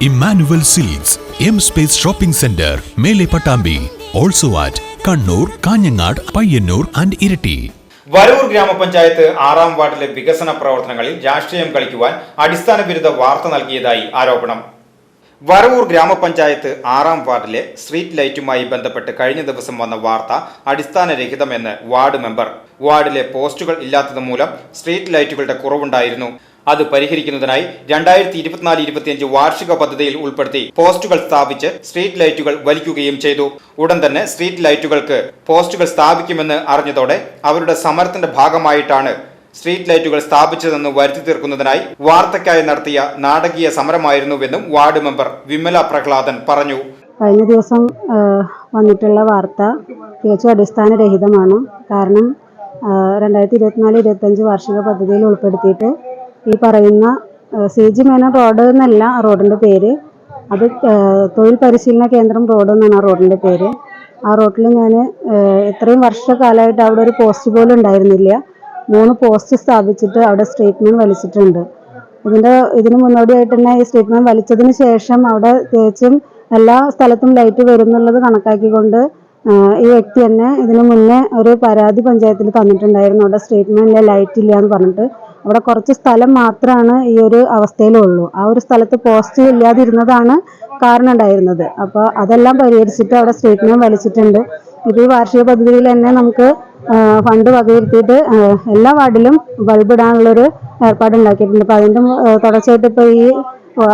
Emmanuel silks M space shopping centre Mele Pattambi also at Kannur Kanhangad Payyanur and ഇരട്ടി. വരൂർ ഗ്രാമപഞ്ചായത്ത് ആറാം വാർഡിലെ വികസന പ്രവർത്തനങ്ങളിൽ രാഷ്ട്രീയം കളിക്കുവാൻ അടിസ്ഥാന വിരുദ്ധ വാർത്ത നൽകിയതായി ആരോപണം. വരവൂർ ഗ്രാമപഞ്ചായത്ത് ആറാം വാർഡിലെ സ്ട്രീറ്റ് ലൈറ്റുമായി ബന്ധപ്പെട്ട് കഴിഞ്ഞ ദിവസം വന്ന വാർത്ത അടിസ്ഥാനരഹിതമെന്ന് വാർഡ് മെമ്പർ വാർഡിലെ പോസ്റ്റുകൾ ഇല്ലാത്തത് മൂലം സ്ട്രീറ്റ് ലൈറ്റുകളുടെ കുറവുണ്ടായിരുന്നു. അത് പരിഹരിക്കുന്നതിനായി രണ്ടായിരത്തി ഇരുപത്തിനാല് ഇരുപത്തിയഞ്ച് വാർഷിക പദ്ധതിയിൽ ഉൾപ്പെടുത്തി പോസ്റ്റുകൾ സ്ഥാപിച്ച് സ്ട്രീറ്റ് ലൈറ്റുകൾ വലിക്കുകയും ചെയ്തു. ഉടൻ തന്നെ സ്ട്രീറ്റ് ലൈറ്റുകൾക്ക് പോസ്റ്റുകൾ സ്ഥാപിക്കുമെന്ന് അറിഞ്ഞതോടെ അവരുടെ സമരത്തിന്റെ ഭാഗമായിട്ടാണ് സ്ട്രീറ്റ് ലൈറ്റുകൾ സ്ഥാപിച്ചതെന്ന് വരുത്തി തീർക്കുന്നതിനായി വാർത്തയ്ക്കായി നടത്തിയ നാടകീയ സമരമായിരുന്നുവെന്നും വാർഡ് മെമ്പർ വിമല പ്രഹ്ലാദൻ പറഞ്ഞു. കഴിഞ്ഞ ദിവസം വന്നിട്ടുള്ള വാർത്ത തികച്ചും അടിസ്ഥാനരഹിതമാണ്. കാരണം രണ്ടായിരത്തി ഇരുപത്തിനാല് ഇരുപത്തഞ്ച് വാർഷിക പദ്ധതിയിൽ ഉൾപ്പെടുത്തിയിട്ട് ഈ പറയുന്ന സി ജി മേനോൻ റോഡ് എന്നല്ല റോഡിന്റെ പേര്. അത് തൊഴിൽ പരിശീലന കേന്ദ്രം റോഡ് എന്നാണ് ആ റോഡിന്റെ പേര്. ആ റോഡിൽ ഞാൻ ഇത്രയും വർഷക്കാലമായിട്ട് അവിടെ ഒരു പോസ്റ്റ് പോലും ഉണ്ടായിരുന്നില്ല. മൂന്ന് പോസ്റ്റ് സ്ഥാപിച്ചിട്ട് അവിടെ സ്ട്രീറ്റ്മെന്റ് വലിച്ചിട്ടുണ്ട്. ഇതിന്റെ ഇതിന് മുന്നോടിയായിട്ട് തന്നെ ഈ സ്റ്റേറ്റ്മെന്റ് വലിച്ചതിന് ശേഷം അവിടെ തികച്ചും എല്ലാ സ്ഥലത്തും ലൈറ്റ് വരുന്നുള്ളത് കണക്കാക്കിക്കൊണ്ട് ഈ വ്യക്തി തന്നെ ഇതിനു മുന്നേ ഒരു പരാതി പഞ്ചായത്തിൽ തന്നിട്ടുണ്ടായിരുന്നു. അവിടെ സ്റ്റേറ്റ്മെന്റിലെ ലൈറ്റ് ഇല്ല എന്ന് പറഞ്ഞിട്ട്. അവിടെ കുറച്ച് സ്ഥലം മാത്രമാണ് ഈ ഒരു അവസ്ഥയിലുള്ളൂ. ആ ഒരു സ്ഥലത്ത് പോസ്റ്റ് ഇല്ലാതിരുന്നതാണ് കാരണം ഉണ്ടായിരുന്നത്. അപ്പോൾ അതെല്ലാം പരിഹരിച്ചിട്ട് അവിടെ സ്റ്റേറ്റ്മെന്റ് വലിച്ചിട്ടുണ്ട്. ഇത് ഈ വാർഷിക പദ്ധതിയിൽ തന്നെ നമുക്ക് ഫണ്ട് വകയിരുത്തിയിട്ട് എല്ലാ വാർഡിലും ബൾബ് ഇടാനുള്ളൊരു ഏർപ്പാട് ഉണ്ടാക്കിയിട്ടുണ്ട് അപ്പോൾ അതിന്റെ തുടർച്ചയായിട്ട് ഇപ്പോൾ ഈ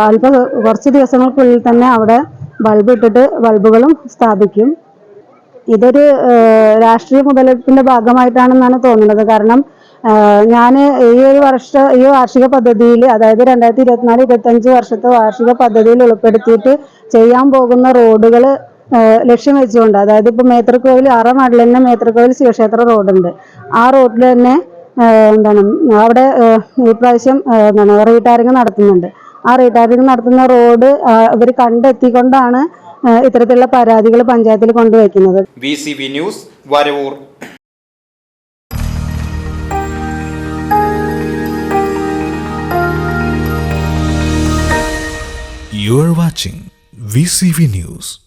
അല്പ കുറച്ച് ദിവസങ്ങൾക്കുള്ളിൽ തന്നെ അവിടെ ബൾബ് ഇട്ടിട്ട് ബൾബുകളും സ്ഥാപിക്കും. ഇതൊരു രാഷ്ട്രീയ മുതലെടുപ്പിന്റെ ഭാഗമായിട്ടാണെന്നാണ് തോന്നുന്നത്. കാരണം ഞാൻ ഈ ഒരു വർഷ ഈ വാർഷിക പദ്ധതിയിൽ അതായത് രണ്ടായിരത്തി ഇരുപത്തിനാല് ഇരുപത്തഞ്ച് വർഷത്തെ വാർഷിക പദ്ധതിയിൽ ഉൾപ്പെടുത്തിയിട്ട് ചെയ്യാൻ പോകുന്ന റോഡുകൾ ലക്ഷ്യം വെച്ചുകൊണ്ട് അതായത് ഇപ്പോൾ മേത്രക്കോവിൽ ആറാം വാർഡിൽ തന്നെ മേത്രക്കോവിൽ ശിവക്ഷേത്ര റോഡുണ്ട്. ആ റോഡിൽ തന്നെ എന്താണ് അവിടെ ഇപ്രാവശ്യം എന്താണ് റീടാറിങ് നടത്തുന്നുണ്ട്. ആ റീടാറിങ് നടത്തുന്ന റോഡ് ഇവർ കണ്ടെത്തിക്കൊണ്ടാണ് ഇത്തരത്തിലുള്ള പരാതികൾ പഞ്ചായത്തിൽ കൊണ്ടുവയ്ക്കുന്നത് V C V news Varavoor You are watching VCV News.